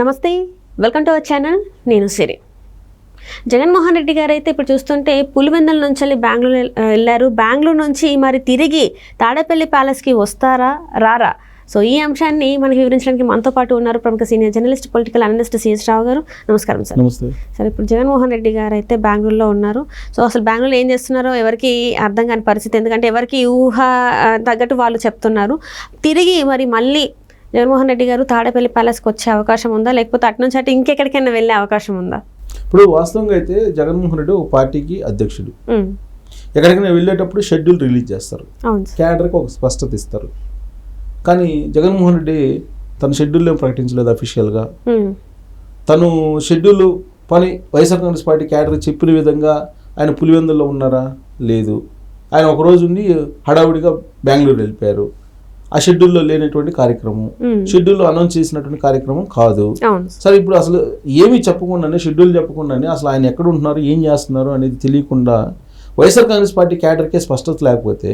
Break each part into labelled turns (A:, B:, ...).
A: నమస్తే welcome to our channel నేను సిరి. జగన్మోహన్ రెడ్డి గారు అయితే ఇప్పుడు చూస్తుంటే పులివెందుల నుంచి వెళ్ళి బెంగళూరు వెళ్ళారు. బెంగళూరు నుంచి మరి తిరిగి తాడేపల్లి ప్యాలెస్కి వస్తారా రారా? సో ఈ అంశాన్ని మనకి వివరించడానికి మనతో పాటు ఉన్నారు ప్రముఖ senior journalist political analyst C S Rao garu. నమస్కారం సార్.
B: నమస్తే.
A: సరే ఇప్పుడు జగన్మోహన్ రెడ్డి గారు అయితే బెంగళూరులో ఉన్నారు. సో అసలు బెంగళూరులో ఏం చేస్తున్నారో ఎవరికి అర్థం కాని పరిస్థితి. ఎందుకంటే ఎవరికి ఊహ తగ్గట్టు వాళ్ళు చెప్తున్నారు. తిరిగి మరి మళ్ళీ జగన్మోహన్ రెడ్డి గారు తాడేపల్లి ప్యాలెస్కి వచ్చే అవకాశం ఉందా? లేకపోతే అటు నుంచి అటు ఇంకెక్కడికైనా వెళ్ళే అవకాశం ఉందా?
B: ఇప్పుడు వాస్తవంగా అయితే జగన్మోహన్ రెడ్డి ఒక పార్టీకి అధ్యక్షుడు. ఎక్కడికైనా వెళ్ళేటప్పుడు షెడ్యూల్ రిలీజ్ చేస్తారు. క్యాడర్కి ఒక స్పష్టత ఇస్తారు. కానీ జగన్మోహన్ రెడ్డి తన షెడ్యూల్ ఏం ప్రకటించలేదు అఫీషియల్గా. తను షెడ్యూల్ పని వైఎస్ఆర్ కాంగ్రెస్ పార్టీ క్యాడర్ చెప్పిన విధంగా ఆయన పులివెందుల్లో ఉన్నారా? లేదు. ఆయన ఒక రోజు ఉండి హడావుడిగా బెంగళూరు వెళ్ళిపోయారు. ఆ షెడ్యూల్లో లేనటువంటి కార్యక్రమం. షెడ్యూల్లో అనౌన్స్ చేసినటువంటి కార్యక్రమం కాదు.
A: సార్
B: ఇప్పుడు అసలు ఏమీ చెప్పకుండానే షెడ్యూల్ చెప్పకుండానే అసలు ఆయన ఎక్కడ ఉంటున్నారు ఏం చేస్తున్నారు అనేది తెలియకుండా వైఎస్ఆర్ కాంగ్రెస్ పార్టీ క్యాడర్కే స్పష్టత లేకపోతే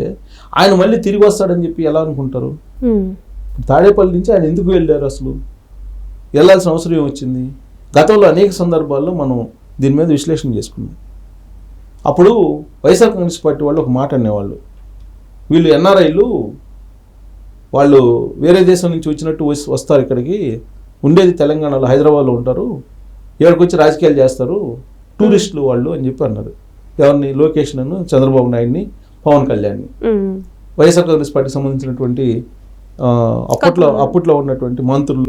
B: ఆయన మళ్ళీ తిరిగి వస్తాడని చెప్పి ఎలా అనుకుంటారు? తాడేపల్లి నుంచి ఆయన ఎందుకు వెళ్ళారు అసలు? వెళ్ళాల్సిన అవసరం ఏమొచ్చింది? గతంలో అనేక సందర్భాల్లో మనం దీని మీద విశ్లేషణ చేసుకున్నాం. అప్పుడు వైఎస్ఆర్ కాంగ్రెస్ పార్టీ వాళ్ళు ఒక మాట అనేవాళ్ళు. వీళ్ళు ఎన్ఆర్ఐలు వాళ్ళు వేరే దేశం నుంచి వచ్చినట్టు వస్- వస్తారు ఇక్కడికి. ఉండేది తెలంగాణలో హైదరాబాద్లో ఉంటారు. ఇక్కడికి వచ్చి రాజకీయాలు చేస్తారు. టూరిస్టులు వాళ్ళు అని చెప్పి అన్నారు. ఎవరిని? లోకేష్ను చంద్రబాబు నాయుడిని పవన్ కళ్యాణ్ని. వైఎస్ఆర్ కాంగ్రెస్ పార్టీకి సంబంధించినటువంటి అప్పట్లో అప్పట్లో ఉన్నటువంటి మంత్రులు.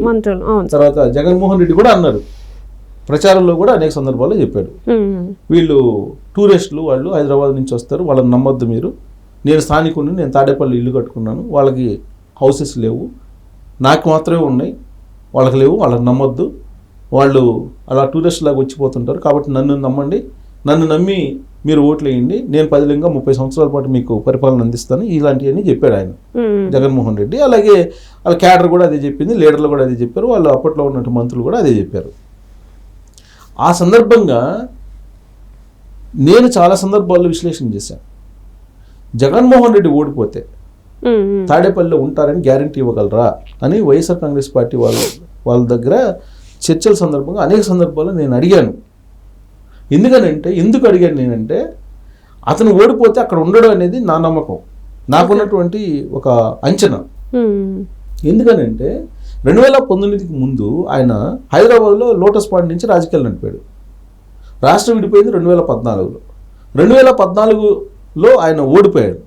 B: తర్వాత జగన్మోహన్ రెడ్డి కూడా అన్నారు. ప్రచారంలో కూడా అనేక సందర్భాల్లో చెప్పాడు. వీళ్ళు టూరిస్టులు వాళ్ళు హైదరాబాద్ నుంచి వస్తారు. వాళ్ళని నమ్మొద్దు మీరు. నేను స్థానికుడిని నేను తాడేపల్లి ఇల్లు కట్టుకున్నాను. వాళ్ళకి హౌసెస్ లేవు. నాకు మాత్రమే ఉన్నాయి. వాళ్ళకి లేవు. వాళ్ళని నమ్మొద్దు. వాళ్ళు అలా టూరిస్ట్ లాగా వచ్చిపోతుంటారు. కాబట్టి నన్ను నమ్మండి. నన్ను నమ్మి మీరు ఓట్లు వేయండి. నేను పదిలంగా ముప్పై సంవత్సరాల పాటు మీకు పరిపాలన అందిస్తాను. ఇలాంటివన్నీ చెప్పాడు ఆయన. జగన్మోహన్ రెడ్డి. అలాగే వాళ్ళ క్యాడర్ కూడా అదే చెప్పింది. లీడర్లు కూడా అదే చెప్పారు. వాళ్ళు అప్పట్లో ఉన్నట్టు మంత్రులు కూడా అదే చెప్పారు. ఆ సందర్భంగా నేను చాలా సందర్భాల్లో విశ్లేషణ చేశాను. జగన్మోహన్ రెడ్డి ఓడిపోతే తాడేపల్లిలో ఉంటారని గ్యారంటీ ఇవ్వగలరా అని వైఎస్ఆర్ కాంగ్రెస్ పార్టీ వాళ్ళ వాళ్ళ దగ్గర చర్చల సందర్భంగా అనేక సందర్భాల్లో నేను అడిగాను. ఎందుకనంటే ఎందుకు అడిగాను నేనంటే అతను ఓడిపోతే అక్కడ ఉండడం అనేది నా నమ్మకం. నాకున్నటువంటి ఒక అంచనా. ఎందుకనంటే రెండు వేల పంతొమ్మిదికి ముందు ఆయన హైదరాబాద్లో లోటస్ పాయింట్ నుంచి రాజకీయాలు నడిపాడు. రాష్ట్రం విడిపోయింది రెండు వేల పద్నాలుగులో. రెండు వేల పద్నాలుగులో ఆయన ఓడిపోయాడు.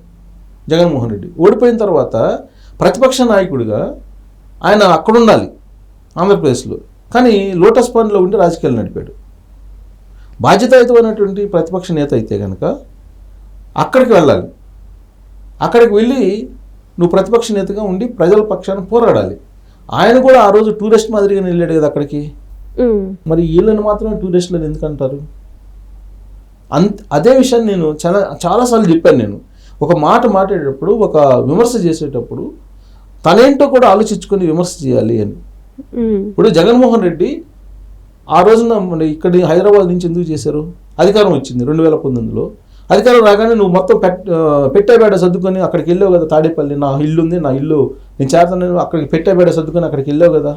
B: జగన్మోహన్ రెడ్డి. ఓడిపోయిన తర్వాత ప్రతిపక్ష నాయకుడిగా ఆయన అక్కడ ఉండాలి ఆంధ్రప్రదేశ్లో. కానీ లోటస్ పాయింట్లో ఉండి రాజకీయాలు నడిపాడు. బాధ్యతాయుతమైనటువంటి ప్రతిపక్ష నేత అయితే కనుక అక్కడికి వెళ్ళాలి. అక్కడికి వెళ్ళి నువ్వు ప్రతిపక్ష నేతగా ఉండి ప్రజల పక్షాన పోరాడాలి. ఆయన కూడా ఆ రోజు టూరిస్ట్ మాదిరిగా వెళ్ళాడు కదా అక్కడికి. మరి వీళ్ళని మాత్రమే టూరిస్టులను ఎందుకు అంటారు? అంత అదే విషయాన్ని నేను చాలా చాలాసార్లు చెప్పాను నేను. ఒక మాట మాట్లాడేటప్పుడు ఒక విమర్శ చేసేటప్పుడు తనేంటో కూడా ఆలోచించుకొని విమర్శ చేయాలి అని. ఇప్పుడు జగన్మోహన్ రెడ్డి ఆ రోజున ఇక్కడ హైదరాబాద్ నుంచి ఎందుకు చేశారు? అధికారం వచ్చింది రెండు వేల పంతొమ్మిదిలో. అధికారం రాగానే నువ్వు మొత్తం పెట్ పెట్టేబేడ సర్దుకొని అక్కడికి వెళ్ళావు కదా తాడేపల్లి. నా ఇల్లు ఉంది నా ఇల్లు నేను చేస్తాను అక్కడికి పెట్టేబేడ సర్దుకొని అక్కడికి వెళ్ళావు కదా.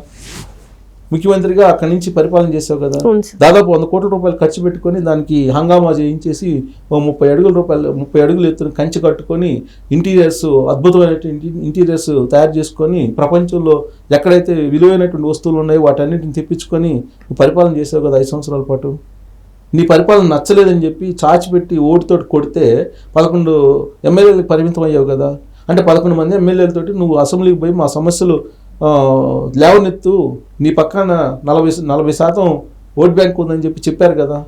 B: ముఖ్యమంత్రిగా అక్కడి నుంచి పరిపాలన చేసావు కదా. దాదాపు వంద కోట్ల రూపాయలు ఖర్చు పెట్టుకొని దానికి హంగామా చేయించేసి ఓ ముప్పై అడుగుల రూపాయలు ముప్పై అడుగులు ఎత్తున కంచె కట్టుకొని ఇంటీరియర్స్ అద్భుతమైనటువంటి ఇంటీరియర్స్ తయారు చేసుకొని ప్రపంచంలో ఎక్కడైతే విలువైనటువంటి వస్తువులు ఉన్నాయో వాటన్నిటిని తెప్పించుకొని పరిపాలన చేసావు కదా ఐదు సంవత్సరాల పాటు. నీ పరిపాలన నచ్చలేదని చెప్పి చాచిపెట్టి ఓటుతోటి కొడితే పదకొండు ఎమ్మెల్యేలకు పరిమితం అయ్యావు కదా. అంటే పదకొండు మంది ఎమ్మెల్యేలతోటి నువ్వు అసెంబ్లీకి పోయి మా సమస్యలు లేవనెత్తు నీ పక్కన నలభై నలభై శాతం ఓట్ బ్యాంక్ ఉందని చెప్పి చెప్పారు కదా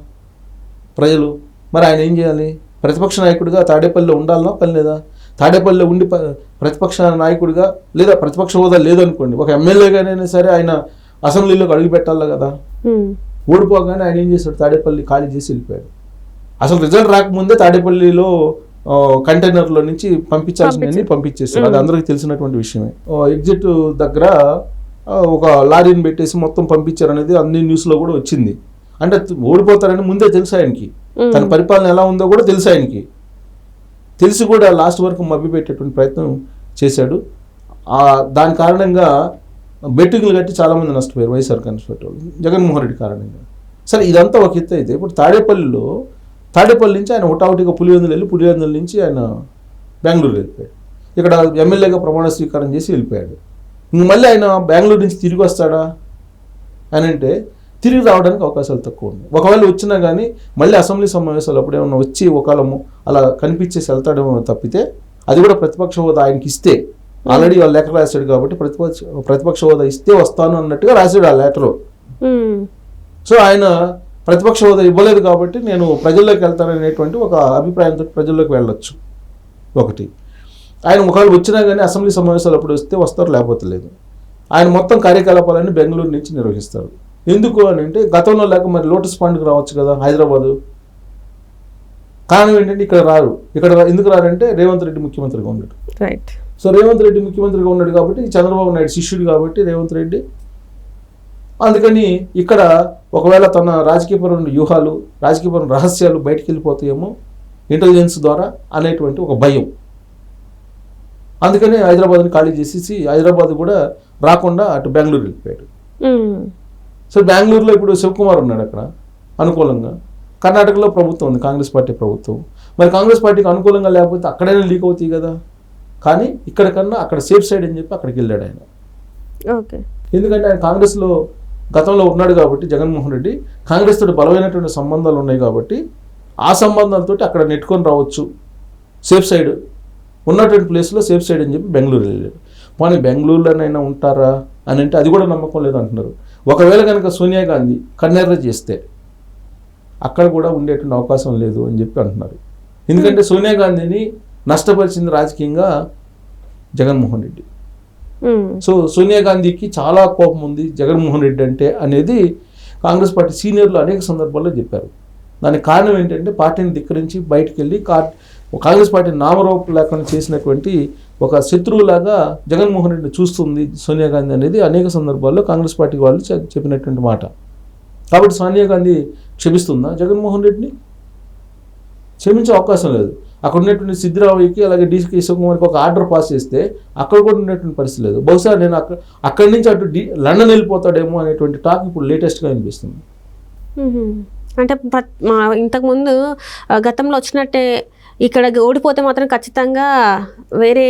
B: ప్రజలు. మరి ఆయన ఏం చేయాలి? ప్రతిపక్ష నాయకుడిగా తాడేపల్లిలో ఉండాలనా పని లేదా? తాడేపల్లిలో ఉండి ప్రతిపక్ష నాయకుడిగా లేదా ప్రతిపక్ష హోదా లేదనుకోండి ఒక ఎమ్మెల్యేగానైనా సరే ఆయన అసెంబ్లీలోకి అడుగు పెట్టాలి కదా? ఓడిపోగానే ఆయన ఏం చేశాడు? తాడేపల్లి ఖాళీ చేసి వెళ్ళిపోయాడు. అసలు రిజల్ట్ రాకముందే తాడేపల్లిలో కంటైనర్లో నుంచి పంపించాల్సినవి పంపించేస్తారు అది అందరికీ తెలిసినటువంటి విషయమే. ఎగ్జిట్ దగ్గర ఒక లారీని పెట్టేసి మొత్తం పంపించారు అనేది అన్ని న్యూస్లో కూడా వచ్చింది. అంటే ఓడిపోతారని ముందే తెలుసు ఆయనకి. తన పరిపాలన ఎలా ఉందో కూడా తెలుసు ఆయనకి. తెలిసి కూడా లాస్ట్ వరకు మభ్యపెట్టేటువంటి ప్రయత్నం చేశాడు. ఆ దాని కారణంగా బెట్టింగ్లు కట్టి చాలామంది నష్టపోయారు వైఎస్ఆర్ కాంగ్రెస్ పార్టీ వాళ్ళు. జగన్మోహన్ రెడ్డి కారణంగా. సరే ఇదంతా ఒక ఎత్తు అయితే ఇప్పుడు తాడేపల్లిలో తాడేపల్లి నుంచి ఆయన హుటాహుటిగా పులివెందులు వెళ్ళి పులివెందుల నుంచి ఆయన బెంగళూరు వెళ్ళిపోయాడు. ఇక్కడ ఎమ్మెల్యేగా ప్రమాణ స్వీకారం చేసి వెళ్ళిపోయాడు. ఇంక మళ్ళీ ఆయన బెంగళూరు నుంచి తిరిగి వస్తాడా? అని అంటే తిరిగి రావడానికి అవకాశాలు తక్కువ ఉన్నాయి. ఒకవేళ వచ్చినా కానీ మళ్ళీ అసెంబ్లీ సమావేశాలు అప్పుడు ఏమన్నా వచ్చి ఒకళ్ళము అలా కనిపించేసి వెళ్తాడేమో తప్పితే అది కూడా ప్రతిపక్ష హోదా ఆయనకి ఇస్తే. ఆల్రెడీ వాళ్ళు లెటర్ రాశాడు కాబట్టి ప్రతిపక్ష ప్రతిపక్ష హోదా ఇస్తే వస్తాను అన్నట్టుగా రాశాడు ఆ లెటరు. సో ఆయన ప్రతిపక్ష హోదా ఇవ్వలేదు కాబట్టి నేను ప్రజల్లోకి వెళ్తాననేటువంటి ఒక అభిప్రాయంతో ప్రజల్లోకి వెళ్ళొచ్చు. ఒకటి. ఆయన ఒకవేళ వచ్చినా కానీ అసెంబ్లీ సమావేశాలు అప్పుడు వస్తే వస్తారు లేకపోతే లేదు. ఆయన మొత్తం కార్యకలాపాలన్నీ బెంగళూరు నుంచి నిర్వహిస్తారు. ఎందుకు అని అంటే గతంలో లేక మరి లోటస్ పాండ్కి రావచ్చు కదా హైదరాబాదు. కారణం ఏంటంటే ఇక్కడ రారు. ఇక్కడ ఎందుకు రారంటే రేవంత్ రెడ్డి ముఖ్యమంత్రిగా ఉన్నాడు.
A: రైట్
B: సో రేవంత్ రెడ్డి ముఖ్యమంత్రిగా ఉన్నాడు కాబట్టి చంద్రబాబు నాయుడు శిష్యుడు కాబట్టి రేవంత్ రెడ్డి అందుకని ఇక్కడ ఒకవేళ తన రాజకీయపరమైన వ్యూహాలు రాజకీయపరమైన రహస్యాలు బయటికి వెళ్ళిపోతాయేమో ఇంటెలిజెన్స్ ద్వారా అనేటువంటి ఒక భయం. అందుకని హైదరాబాద్ని ఖాళీ చేసేసి హైదరాబాద్ కూడా రాకుండా అటు బెంగళూరు వెళ్ళిపోయాడు. సో బెంగళూరులో ఇప్పుడు శివకుమార్ ఉన్నాడు అక్కడ అనుకూలంగా. కర్ణాటకలో ప్రభుత్వం ఉంది కాంగ్రెస్ పార్టీ ప్రభుత్వం. మరి కాంగ్రెస్ పార్టీకి అనుకూలంగా లేకపోతే అక్కడైనా లీక్ అవుతాయి కదా. కానీ ఇక్కడ కన్నా అక్కడ సేఫ్ సైడ్ అని చెప్పి అక్కడికి వెళ్ళాడు ఆయన.
A: ఓకే.
B: ఎందుకంటే ఆయన కాంగ్రెస్లో గతంలో ఉన్నాడు కాబట్టి జగన్మోహన్ రెడ్డి కాంగ్రెస్ తోటి బలమైనటువంటి సంబంధాలు ఉన్నాయి కాబట్టి ఆ సంబంధాలతో అక్కడ నెట్టుకొని రావచ్చు. Safe side. ఉన్నటువంటి ప్లేస్లో సేఫ్ సైడ్ అని చెప్పి బెంగళూరు వెళ్ళాడు. పోనీ బెంగళూరులోనైనా ఉంటారా అని అంటే అది కూడా నమ్మకం లేదు అంటున్నారు. ఒకవేళ కనుక సోనియా గాంధీ కన్నెర్ర చేస్తే అక్కడ కూడా ఉండేటువంటి అవకాశం లేదు అని చెప్పి అంటున్నారు. ఎందుకంటే సోనియా గాంధీని నష్టపరిచింది రాజకీయంగా జగన్మోహన్ రెడ్డి. సో సోనియా గాంధీకి చాలా కోపం ఉంది జగన్మోహన్ రెడ్డి అంటే అనేది కాంగ్రెస్ పార్టీ సీనియర్లు అనేక సందర్భాల్లో చెప్పారు. దానికి కారణం ఏంటంటే పార్టీని ధిక్కరించి బయటికి వెళ్ళి కా- కాంగ్రెస్ పార్టీ నామరూపం లేకుండా చేసినటువంటి ఒక శత్రువులాగా జగన్మోహన్ రెడ్డి చూస్తుంది సోనియా గాంధీ అనేది అనేక సందర్భాల్లో కాంగ్రెస్ పార్టీ వాళ్ళు చెప్పినటువంటి మాట. కాబట్టి సోనియా గాంధీ క్షమిస్తుందా జగన్మోహన్ రెడ్డిని? క్షమించే అవకాశం లేదు. అక్కడ ఉన్నటువంటి సిద్ధిరామయ్యకి అలాగే డీసీ శివకుమార్కి ఒక ఆర్డర్ పాస్ చేస్తే అక్కడ కూడా ఉన్నటువంటి పరిస్థితి లేదు. బహుశా నేను అక్కడ అక్కడి నుంచి అటు డి లండన్ వెళ్ళిపోతాడేమో అనేటువంటి టాక్ ఇప్పుడు లేటెస్ట్గా అనిపిస్తుంది
A: అంటే మా ఇంతకుముందు ఆ, గతంలో వచ్చినట్టే ఇక్కడ ఓడిపోతే మాత్రం ఖచ్చితంగా వేరే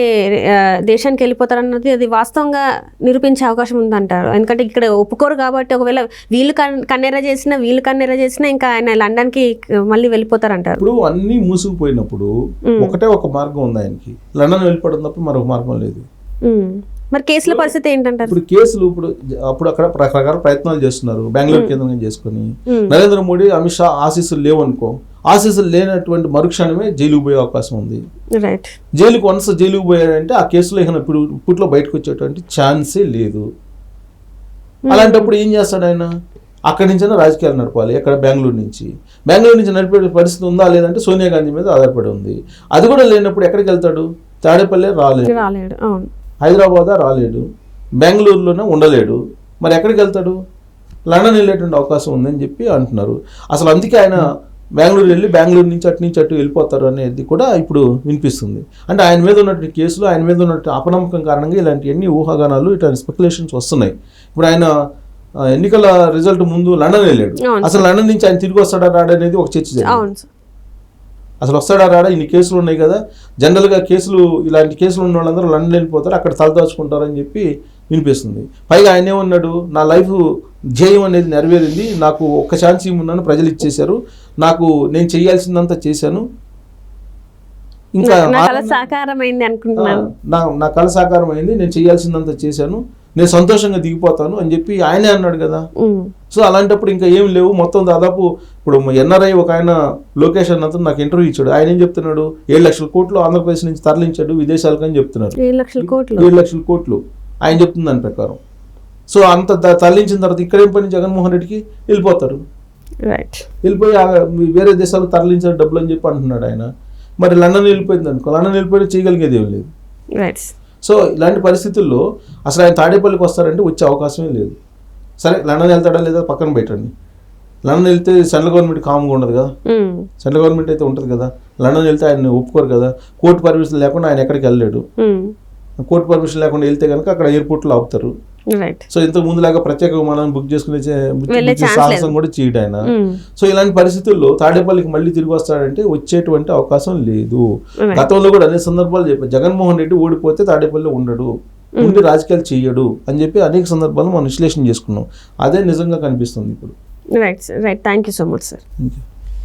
A: దేశానికి వెళ్ళిపోతారన్నది అది వాస్తవంగా నిరూపించే అవకాశం ఉందంటారు. ఎందుకంటే ఇక్కడ ఒప్పుకోరు కాబట్టి ఒకవేళ వీళ్ళు కన్ కన్నెర చేసినా వీళ్ళు కన్నెర చేసినా ఇంకా ఆయన లండన్కి మళ్ళీ వెళ్ళిపోతారంటారు.
B: ఇప్పుడు అన్నీ మూసుకుపోయినప్పుడు. ఒకటే ఒక మార్గం ఉంది ఆయనకి. లండన్ వెళ్ళిపోవడం తప్ప మరొక మార్గం లేదు.
A: మరి కేసుల పరిస్థితి ఏంటంటారు?
B: ఇప్పుడు కేసులు ఇప్పుడు అప్పుడు అక్కడ రకరకాల ప్రయత్నాలు చేస్తున్నారు. బెంగళూరు కేంద్రంగా చేసుకొని. నరేంద్ర మోడీ అమిత్ షా ఆశీస్సులు లేవనుకో ఆశీస్సులు లేనటువంటి మరుక్షణమే జైలుకు పోయే అవకాశం ఉంది.
A: రైట్
B: జైలుకు వన్స్ జైలుకు పోయాడంటే ఆ కేసులో ఇక ఇప్పుడు ఇప్పట్లో బయటకు వచ్చేటువంటి ఛాన్సే లేదు. అలాంటప్పుడు ఏం చేస్తాడు ఆయన? అక్కడి నుంచైనా రాజకీయాలు నడపాలి. ఎక్కడ? బెంగళూరు నుంచి. బెంగళూరు నుంచి నడిపే పరిస్థితి ఉందా లేదంటే సోనియా గాంధీ మీద ఆధారపడి ఉంది. అది కూడా లేనప్పుడు ఎక్కడికి వెళ్తాడు? తాడేపల్లి రాలేడు. హైదరాబాద్? రాలేడు. బెంగళూరులోనే ఉండలేడు. మరి ఎక్కడికి వెళ్తాడు? లండన్ వెళ్ళేటువంటి అవకాశం ఉందని చెప్పి అంటున్నారు. అసలు అందుకే ఆయన బెంగళూరు వెళ్ళి బెంగళూరు నుంచి అటు నుంచి అటు వెళ్ళిపోతారు అనేది కూడా ఇప్పుడు వినిపిస్తుంది. అంటే ఆయన మీద ఉన్నటువంటి కేసులు ఆయన మీద ఉన్నటువంటి అపనమ్మకం కారణంగా ఇలాంటివన్నీ ఊహాగానాలు ఇట్లాంటి స్పెక్యులేషన్స్ వస్తున్నాయి. ఇప్పుడు ఆయన ఎన్నికల రిజల్ట్ ముందు లండన్ వెళ్ళాడు. అసలు లండన్ నుంచి ఆయన తిరిగి వస్తాడా రాడా అనేది ఒక చర్చ జరిగింది. అసలు వస్తాడా రాడా? ఇన్ని కేసులు ఉన్నాయి కదా. జనరల్గా కేసులు ఇలాంటి కేసులు ఉన్న వాళ్ళందరూ లండన్ వెళ్ళిపోతారు అక్కడ తలదాచుకుంటారని చెప్పి వినిపిస్తుంది. పైగా ఆయన ఏమన్నాడు? నా లైఫ్ ధ్యేయం అనేది నెరవేరింది నాకు ఒక్క ఛాన్స్ ఇవ్వమన్నాను ప్రజలు ఇచ్చేశారు. నాకు నేను చేయాల్సిందంతా చేశాను. ఇంకా
A: నా కళ
B: సాకారం అయింది నేను చేయాల్సిందంతా చేశాను. నేను సంతోషంగా దిగిపోతాను అని చెప్పి ఆయనే అన్నాడు కదా. సో అలాంటప్పుడు ఇంకా ఏం లేవు. మొత్తం దాదాపు ఇప్పుడు ఎన్ఆర్ఐ ఒక ఆయన లోకేష్ అన్నతో నాకు ఇంటర్వ్యూ ఇచ్చాడు. ఆయన ఏం చెప్తున్నాడు? ఏడు లక్షల కోట్లు ఆంధ్రప్రదేశ్ నుంచి తరలించాడు విదేశాలకు అని చెప్తున్నారు
A: ఏడు లక్షల కోట్లు?
B: ఏడు లక్షల కోట్లు. ఆయన చెప్తుంది దాని ప్రకారం. సో అంత తరలించిన తర్వాత ఇక్కడేం పని? జగన్మోహన్ రెడ్డికి వెళ్ళిపోతారు. వెళ్ళిపోయి వేరే దేశాలకు తరలించిన డబ్బులు అని చెప్పి అంటున్నాడు ఆయన. మరి లండన్ వెళ్ళిపోయింది అనుకో లండన్ వెళ్ళిపోయి చేయగలిగేది ఏం లేదు. సో ఇలాంటి పరిస్థితుల్లో అసలు ఆయన తాడేపల్లికి వస్తారంటే వచ్చే అవకాశమే లేదు. సరే లండన్ వెళ్తాడా లేదా పక్కన పెట్టండి. లండన్ వెళ్తే సెంట్రల్ గవర్నమెంట్ కామ్గా ఉండదు కదా.
A: ఉమ్.
B: సెంట్రల్ గవర్నమెంట్ అయితే ఉంటుంది కదా. లండన్ వెళ్తే ఆయన ఒప్పుకోరు కదా. కోర్టు పర్మిషన్ లేకుండా ఆయన ఎక్కడికి వెళ్ళలేడు.
A: ఉమ్.
B: కోర్టు పర్మిషన్ లేకుండా వెళ్తే కనుక అక్కడ ఎయిర్పోర్ట్లో ఆపుతారు. సో ఇంతకు ముందులాగా ప్రత్యేక విమానాన్ని బుక్ చేసుకునే సాహసం కూడా చేయడు ఆయన
A: మ్మ్.
B: సో ఇలాంటి పరిస్థితుల్లో తాడేపల్లికి మళ్ళీ తిరిగి వస్తాడంటే వచ్చేటువంటి అవకాశం లేదు. గతంలో కూడా అనేక సందర్భాలు చెప్పారు. జగన్మోహన్ రెడ్డి ఓడిపోతే తాడేపల్లి ఉండడు. ఉండి రాజకీయాలు చెయ్యడు అని చెప్పి అనేక సందర్భాలు మనం విశ్లేషణ చేసుకున్నాం. అదే నిజంగా కనిపిస్తుంది ఇప్పుడు.
A: Right sir right thank you so much sir.